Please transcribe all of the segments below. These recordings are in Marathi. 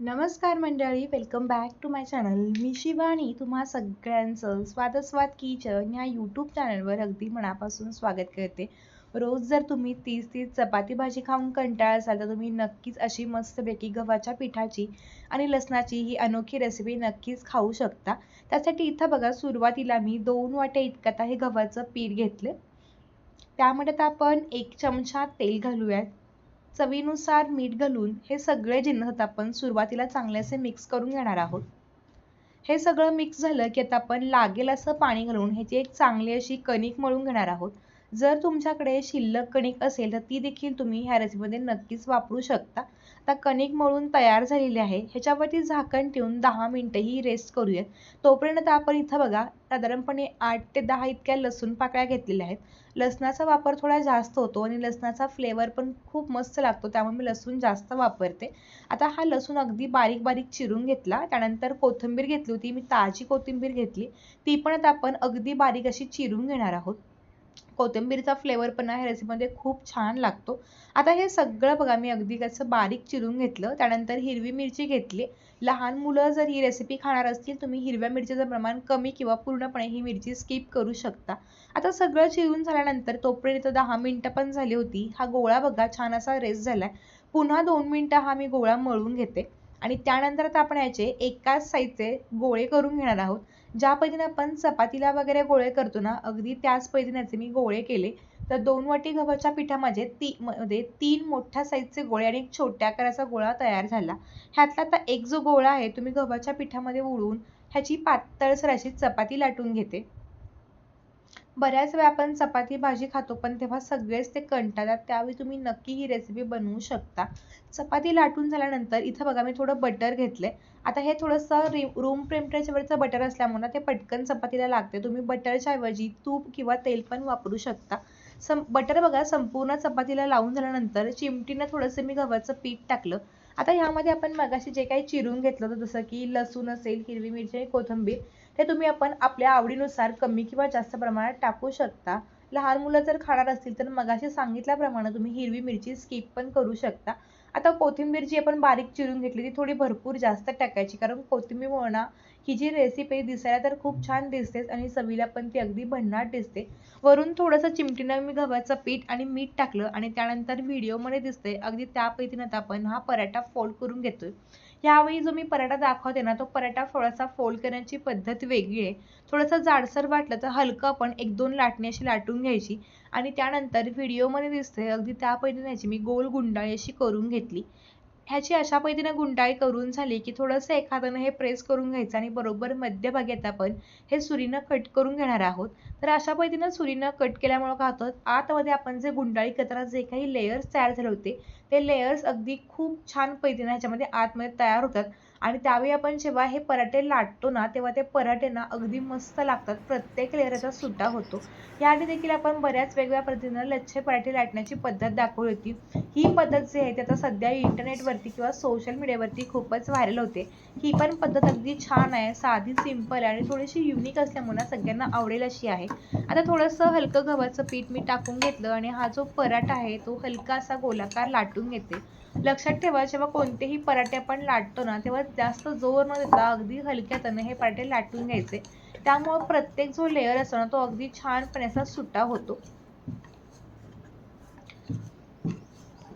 नमस्कार मंडळी welcome back to my channel मी शिवानी तुम्हा सगळ्यांचं स्वादस्वाद किचन या यूट्यूब चॅनलवर अगदी मनापासून स्वागत करते. रोज जर तुम्ही तीस तीस चपाती भाजी खाऊन कंटाळ असाल तर तुम्ही नक्कीच अशी मस्तपैकी गव्हाच्या पिठाची आणि लसणाची ही अनोखी रेसिपी नक्कीच खाऊ शकता. त्यासाठी इथं बघा सुरुवातीला मी दोन वाटे इतकं हे गव्हाचं पीठ घेतलं. त्यामध्ये आता आपण एक चमचा तेल घालूयात. चवीनुसार मीठ घालून हे सगळे जिन्नस आपण सुरुवातीला चांगले मिक्स करून घेणार आहोत. हे सगळं मिक्स झालं की आता आपण लागेल असं पाणी घालून ह्याची एक चांगली अशी कणिक मळून घेणार आहोत. जर तुमच्याकडे शिल्लक कणिक असेल तर ती देखील तुम्ही ह्या रेसिपीमध्ये नक्कीच वापरू शकता. आता कणिक मळून तयार झालेली आहे. ह्याच्यावरती झाकण ठेवून दहा मिनटं ही रेस्ट करूयात. तोपर्यंत आपण इथं बघा साधारणपणे आठ ते दहा इतक्या लसूण पाकळ्या घेतलेल्या आहेत. लसणाचा वापर थोडा जास्त होतो आणि लसणाचा फ्लेवर पण खूप मस्त लागतो त्यामुळे मी लसूण जास्त वापरते. आता हा लसूण अगदी बारीक बारीक चिरून घेतला. त्यानंतर कोथिंबीर घेतली होती मी ताजी कोथिंबीर घेतली. ती पण आता आपण अगदी बारीक अशी चिरून घेणार आहोत. कोथिंबीरचा फ्लेवर पण ह्या रेसिपीमध्ये खूप छान लागतो. आता हे सगळं बघा मी अगदी कसं बारीक चिरून घेतलं. त्यानंतर हिरवी मिरची घेतली. लहान मुलं जर ही रेसिपी खाणार असतील तुम्ही हिरव्या मिरचीचं प्रमाण कमी किंवा पूर्णपणे ही मिरची स्किप करू शकता. आता सगळं चिरून झाल्यानंतर तोपर्यंत दहा मिनटं पण झाली होती. हा गोळा बघा छान असा रेस्ट झालाय. पुन्हा दोन मिनटं हा मी गोळा मळून घेते. आणि त्यानंतर आता आपण याचे एकाच साईजचे गोळे करून घेणार आहोत. ज्या पद्धतीने आपण चपातीला वगैरे गोळे करतो ना अगदी त्याच पद्धतीने मी गोळे केले. तर दोन वाटी गव्हाच्या पिठामध्ये ती मध्ये तीन मोठ्या साईजचे गोळे आणि एक छोट्या आकाराचा गोळा तयार झाला. ह्यातला आता एक जो गोळा आहे तुम्ही गव्हाच्या पिठामध्ये उडवून ह्याची पातळसर अशी चपाती लाटून घेते. बऱ्याच वेळा आपण चपाती भाजी खातो पण तेव्हा सगळेच ते कंटाळतात. त्यावेळी तुम्ही नक्की ही रेसिपी बनवू शकता. चपाती लाटून झाल्यानंतर इथं बघा मी थोडं बटर घेतलंय. आता हे थोडंसं रूम टेम्परेचरवरचं बटर असल्यामुळे ते पटकन चपातीला लागते तुम्ही बटरच्या ऐवजी तूप किंवा तेल पण वापरू शकता. सं बटर बघा संपूर्ण चपातीला लावून झाल्यानंतर चिमटीनं थोडंसं मी गव्हाचं पीठ टाकलं. आता ह्यामध्ये आपण मगाशी जे काही चिरून घेतलं होतं जसं की लसूण असेल हिरवी मिरची आणि कोथिंबीर हे तुम्ही आपण आपल्या आवडीनुसार कमी किंवा जास्त प्रमाणात टाकू शकता. लहान मुलं जर खाणार असतील तर मगाशी सांगितल्याप्रमाणे तुम्ही हिरवी मिरची स्किप पण करू शकता. आता कोथिंबीर जी आपण बारीक चिरून घेतली ती थोडी भरपूर जास्त टाकायची कारण कोथिंबीर म्हणा ही जी रेसिपी दिसायला तर खूप छान दिसते आणि चवीला पण ती अगदी भन्नाट दिसते. वरून थोडंसं चिमटीनं मी गव्हाचं पीठ आणि मीठ टाकलं आणि त्यानंतर व्हिडिओमध्ये दिसतंय. अगदी त्या पद्धतीनं आपण हा पराठा फोल्ड करून घेतोय. यावेळी जो मी पराठा दाखवते ना तो पराठा थोडासा फोल्ड करण्याची पद्धत वेगळी आहे. थोडंसं जाडसर वाटलं तर हलकं आपण एक दोन लाटणी अशी लाटून घ्यायची आणि त्यानंतर व्हिडिओमध्ये दिसते अगदी त्या पद्धतीने मी गोल गुंडाळी अशी करून घेतली. ह्याची अशा पद्धतीने गुंडाळी करून झाली की थोडंसं एखाद्यानं हे प्रेस करून घ्यायचं आणि बरोबर मध्यभागी आता आपण हे सुरीनं कट करून घेणार आहोत. तर अशा पद्धतीनं सुरीनं कट केल्यामुळं काय होतं? आतमध्ये आपण जे गुंडाळी कचरा जे काही लेयर्स तयार झाले होते ते लेयर्स अगदी खूप छान पद्धतीने ह्याच्यामध्ये आतमध्ये तयार होतात. आणि त्यावेळी आपण जेव्हा हे पराठे लाटतो ना तेव्हा ते पराठे ना अगदी मस्त लागतात. प्रत्येक लेअरचा सुद्धा होतो. याआधी देखील आपण बऱ्याच वेगवेगळ्या पद्धतीनं लच्छे पराठे लाटण्याची पद्धत दाखवली होती. ही पद्धत जी आहे ती आता सध्या इंटरनेटवरती किंवा सोशल मीडियावरती खूपच व्हायरल होते. ही पण पद्धत अगदी छान आहे साधी सिंपल आहे आणि थोडीशी युनिक असल्यामुळे सगळ्यांना आवडेल अशी आहे. आता थोडंसं हलकं गव्हाचं पीठ मी टाकून घेतलं आणि हा जो पराठा आहे तो हलका असा गोलाकार लाटून लाटून घेते. लक्षात ठेवा जेव्हा कोणतेही पराठे आपण लाटतो ना तेव्हा जास्त जोर न देता अगदी हलक्या हलक्यातनं हे पराठे लाटून घ्यायचे. त्यामुळे प्रत्येक जो लेअर असतो ना तो अगदी छानपणे असा सुट्टा होतो.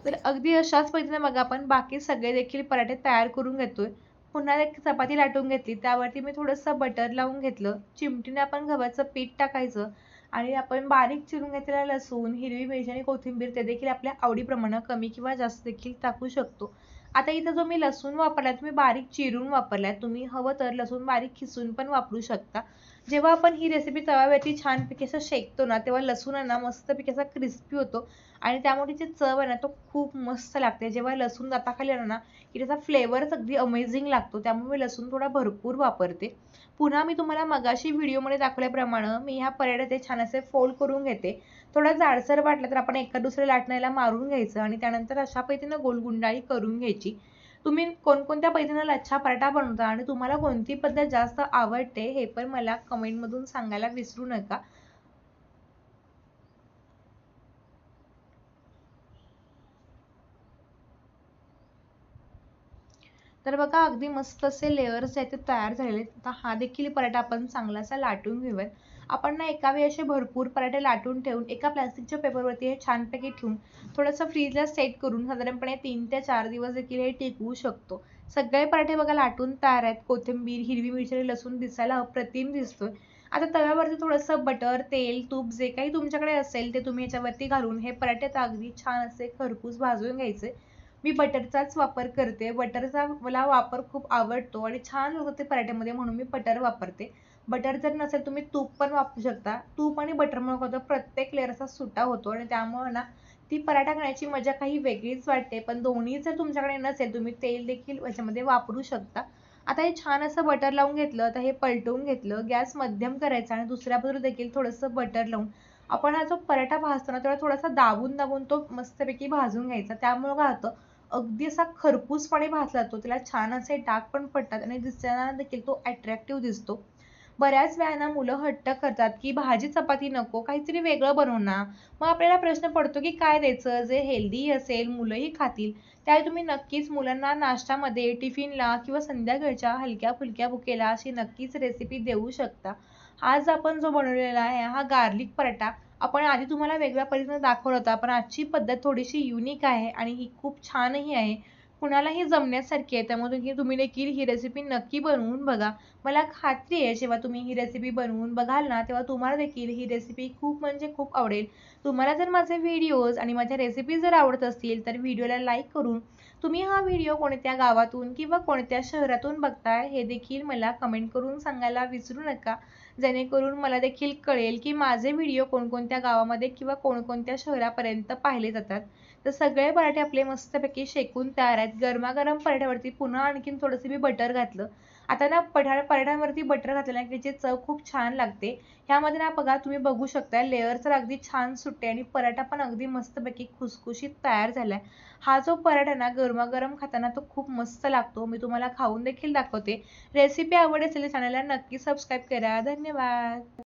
तर अगदी अशाच पद्धतीने मग आपण बाकी सगळे देखील पराठे तयार करून घेतोय. पुन्हा एक चपाती लाटून घेतली. त्यावरती मी थोडंसं बटर लावून घेतलं. चिमटीने आपण गव्हाचं पीठ टाकायचं. आणि आपण बारीक चिरून घेतलेला लसूण हिरवी मिरची आणि कोथिंबीर ते देखील आपल्या आवडीप्रमाणे कमी किंवा जास्त देखील टाकू शकतो. आता इथं जो मी लसूण वापरलाय तुम्ही बारीक चिरून वापरलाय. तुम्ही हवं तर लसूण बारीक खिसून पण वापरू शकता. जेव्हा आपण ही रेसिपी तव्यावरती छानपैकी असं शेकतो ना तेव्हा लसूण आहे ना मस्तपैकी असा क्रिस्पी होतो. आणि त्यामुळे जी चव आहे ना तो खूप मस्त लागते. जेव्हा लसूण दाताखाली आला ना की त्याचा फ्लेवरच अगदी अमेझिंग लागतो. त्यामुळे मी लसूण थोडा भरपूर वापरते. पुन्हा मी तुम्हाला मगाशी व्हिडिओमध्ये दाखवल्याप्रमाणे मी ह्या पराठ्याचे छान असे फोल्ड करून घेते. थोडा जाडसर वाटलं तर आपण एका दुसऱ्या लाटण्याला मारून घ्यायचं आणि त्यानंतर अशा पद्धतीनं गोलगुंडाळी करून घ्यायची. तुम्ही कोणकोणत्या पद्धतीनं लच्छा पराठा बनवता आणि तुम्हाला कोणती पद्धत जास्त आवडते हे पण मला कमेंटमधून सांगायला विसरू नका. तर बघा अगदी मस्त असे लेअर्स आहेत ते तयार झालेले आता हा देखील पराठा आपण चांगलासा लाटून घेऊयात. आपण ना एका वेळी असे भरपूर पराठे लाटून ठेवून एका प्लास्टिकच्या पेपरवरती हे छानपैकी ठेवून थोडंसं फ्रीजला सेट करून साधारणपणे तीन ते चार दिवस देखील हे टिकवू शकतो. सगळे पराठे बघा लाटून तयार आहेत. कोथिंबीर हिरवी मिरची लसूण दिसायला अप्रतिम दिसतोय. आता तव्यावरती थोडंसं बटर तेल तूप जे काही तुमच्याकडे असेल ते तुम्ही याच्यावरती घालून हे पराठे अगदी छान असे खरपूस भाजून घ्यायचे. मी बटरचाच वापर करते. बटरचा मला वापर खूप आवडतो आणि छान होते ते पराठ्यामध्ये म्हणून मी बटर वापरते. बटर जर नसेल तुम्ही तूप पण वापरू शकता. तूप आणि बटरमुळे होतं प्रत्येक लेअर असा सुटा होतो आणि त्यामुळे ना ती पराठा खाण्याची मजा काही वेगळीच वाटते. पण दोन्ही जर तुमच्याकडे नसेल तुम्ही तेल देखील याच्यामध्ये वापरू शकता. आता हे छान असं बटर लावून घेतलं आता हे पलटवून घेतलं. गॅस मध्यम करायचा आणि दुसऱ्या बाजूला देखील थोडंसं बटर लावून. आपण हा जो पराठा भाजतो ना तेवढा थोडासा दाबून दाबून तो मस्तपैकी भाजून घ्यायचा. त्यामुळं काय होतं अगदी असा खरपूसपणे भाजला जातो त्याला छान असे डाग पण पडतात आणि दिसताना देखील तो अट्रॅक्टिव्ह दिसतो. बऱ्याच वेळा मुलं हट्ट करतात की भाजी चपाती नको काहीतरी वेगळं बनव ना. मग आपल्याला प्रश्न पडतो की काय द्यायचं? जे हेल्दी असेल मुलंही खातील. त्यावेळी तुम्ही नक्कीच मुलांना नाश्त्यामध्ये टिफिनला किंवा संध्याकाळच्या हलक्या फुलक्या बुकेला अशी नक्कीच रेसिपी देऊ शकता. आज आपण जो बनवलेला आहे हा गार्लिक पराठा. आपण आधी तुम्हाला वेगळ्या पद्धतीनं दाखवलं होता पण आजची पद्धत थोडीशी युनिक आहे आणि ही खूप छानही आहे. कुणालाही जमण्यासारखी आहे त्यामुळे तुम्ही देखील ही रेसिपी नक्की बनवून बघा. मला खात्री आहे जेव्हा तुम्ही ही रेसिपी बनवून बघाल ना तेव्हा तुम्हाला देखील ही रेसिपी खूप म्हणजे खूप आवडेल. तुम्हाला जर माझे व्हिडिओज आणि माझ्या रेसिपी जर आवडत असतील तर व्हिडिओला लाईक करून तुम्ही हा व्हिडिओ कोणत्या गावातून किंवा कोणत्या शहरातून बघताय हे देखील मला कमेंट करून सांगायला विसरू नका. जेणेकरून मला देखील कळेल की माझे व्हिडिओ कोणकोणत्या गावामध्ये किंवा कोणकोणत्या शहरापर्यंत पाहिले जातात. तर सगळे पराठे आपले मस्तपैकी शेकून तयार आहेत. गरमागरम पराठ्यावरती पुन्हा आणखीन थोडंसं मी बटर घातलं. आता ना पठा पराठ्यांवरती बटर घातल्याने त्याची चव खूप छान लागते. ह्यामध्ये ना बघा तुम्ही बघू शकता लेअर तर अगदी छान सुटते आणि पराठा पण अगदी मस्तपैकी खुसखुशीत तयार झालाय. हा जो पराठा ना गरमागरम खाताना तो खूप मस्त लागतो. मी तुम्हाला खाऊन देखील दाखवते. रेसिपी आवड असेल चॅनलला नक्की सबस्क्राईब करा. धन्यवाद.